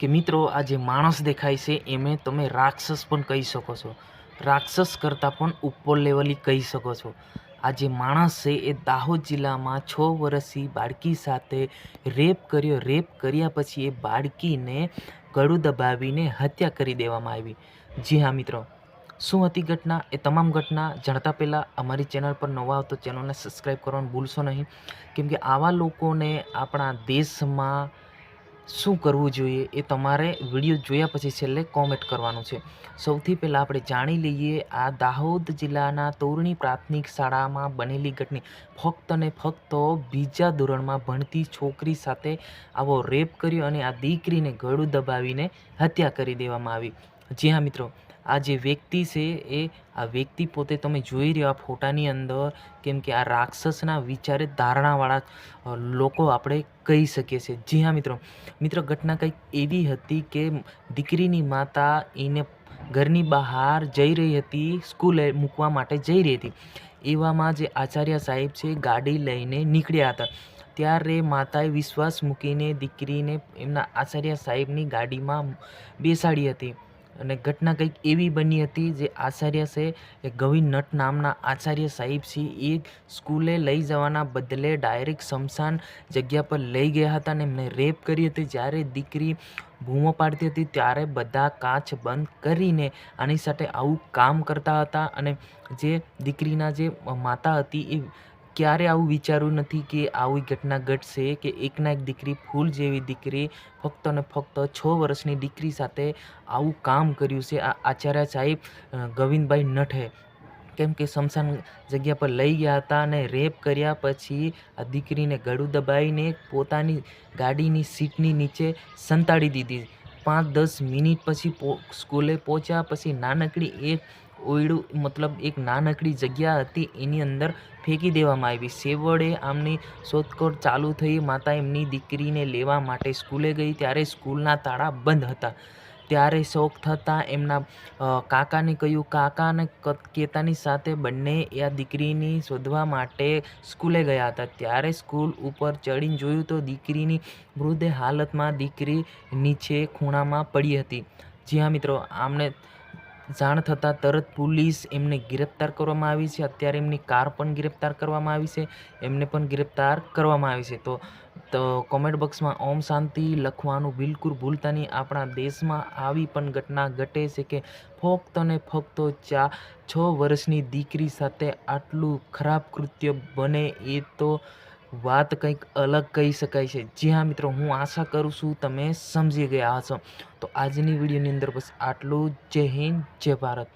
કે મિત્રો, આ જે માણસ દેખાય છે, એમે તમે રાક્ષસ પણ કહી શકો છો. રાક્ષસ કરતાં પણ ઉપર લેવલી કહી શકો છો. આ જે માણસ છે, એ દાહોદ જિલ્લામાં છ વર્ષથી બાળકી સાથે રેપ કર્યો. રેપ કર્યા પછી એ બાળકીને ગળું દબાવીને હત્યા કરી દેવામાં આવી. જી હા, મિત્રો. શું હતી ઘટના? એ તમામ ઘટના જાણતા પહેલાં અમારી ચેનલ પર નવા આવો તો ચેનલને સબસ્ક્રાઈબ કરવાનું ભૂલશો નહીં. કેમકે આવા લોકોને આપણા દેશમાં શું કરવું જોઈએ એ તમારે વીડિયો જોયા પછી છેલ્લે કોમેન્ટ કરવાનું છે. સૌથી પહેલાં આપણે જાણી લઈએ આ દાહોદ જિલ્લાના તોરણી પ્રાથમિક શાળામાં બનેલી ઘટની. ફક્ત ને ફક્ત બીજા ધોરણમાં ભણતી છોકરી સાથે આવો રેપ કર્યો અને આ દીકરીને ગળું દબાવીને હત્યા કરી દેવામાં આવી. જી હા મિત્રો આ જે વ્યક્તિ છે એ આ વ્યક્તિ પોતે તમે જોઈ રહ્યો ફોટાની અંદર, કેમ કે આ રાક્ષસના વિચારે ધારણાવાળા લોકો આપણે કહી શકીએ છીએ. જી હા, મિત્રો. મિત્રો, ઘટના કંઈક એવી હતી કે દીકરીની માતા એને ઘરની બહાર જઈ રહી હતી, સ્કૂલે મૂકવા માટે જઈ રહી હતી. એવામાં જે આચાર્ય સાહેબ છે ગાડી લઈને નીકળ્યા હતા. ત્યારે માતાએ વિશ્વાસ મૂકીને દીકરીને એમના આચાર્ય સાહેબની ગાડીમાં બેસાડી હતી. અને ઘટના કંઈક એવી બની હતી જે આચાર્ય છે, એ ગવિનટ નટ નામના આચાર્ય સાહેબ છે, એ સ્કૂલે લઈ જવાના બદલે ડાયરેક્ટ સ્મશાન જગ્યા પર લઈ ગયા હતા અને એમને રેપ કરી હતી. જ્યારે દીકરી બૂમો પાડતી હતી, ત્યારે બધા કાચ બંધ કરીને આની સાથે આવું કામ કરતા હતા અને જે દીકરીના જે માતા હતી, એ ક્યારે આવું વિચાર્યું નથી કે આવી ઘટના ઘટશે કે એકના એક દીકરી ફૂલ જેવી દીકરી ફક્ત અને ફક્ત છ વર્ષની દીકરી સાથે આવું કામ કર્યું છે? આ આચાર્ય સાહેબ ગોવિંદભાઈ નઠે કેમ કે સમસાન જગ્યા પર લઈ ગયા હતા અને રેપ કર્યા પછી આ દીકરીને ગળું દબાવીને પોતાની ગાડીની સીટની નીચે સંતાડી દીધી. પાંચ દસ મિનિટ પછી સ્કૂલે પહોંચ્યા પછી નાનકડી એક ઓયડું, મતલબ એક નાનકડી જગ્યા હતી, એની અંદર ફેંકી દેવામાં આવી. સેવડે આમની શોધખોળ ચાલુ થઈ, માતા એમની દીકરીને લેવા માટે સ્કૂલે ગઈ, ત્યારે સ્કૂલના તાળા બંધ હતા. ત્યારે શોખ થતાં એમના કાકાને કહ્યું, કાકાને અને કેતાની સાથે બંને આ દીકરીની શોધવા માટે સ્કૂલે ગયા હતા. ત્યારે સ્કૂલ ઉપર ચડીને જોયું તો દીકરીની મૃતદેહ હાલતમાં દીકરી નીચે ખૂણામાં પડી હતી. જી હા મિત્રો, આમને જાણ થતાં તરત પોલીસ એમને ગિરફ્તાર કરવામાં આવી છે. અત્યારે એમની કાર પણ ગિરફ્તાર કરવામાં આવી છે. એમને પણ ગિરફ્તાર કરવામાં આવી છે. તો તો કોમેન્ટ બોક્સમાં ઓમ શાંતિ લખવાનું બિલકુલ ભૂલતા નહીં. આપણા દેશમાં આવી પણ ઘટના ઘટે છે કે ફક્ત ને ફક્ત ચા, છ વર્ષની દીકરી સાથે આટલું ખરાબ કૃત્ય બને એ તો વાત કંઈક અલગ કહી શકાય છે. જી હા મિત્રો, હું આશા કરું છું તમે સમજી ગયા હશો. તો આજની વિડીયોની અંદર બસ આટલું જય હિન્દ, જય ભારત.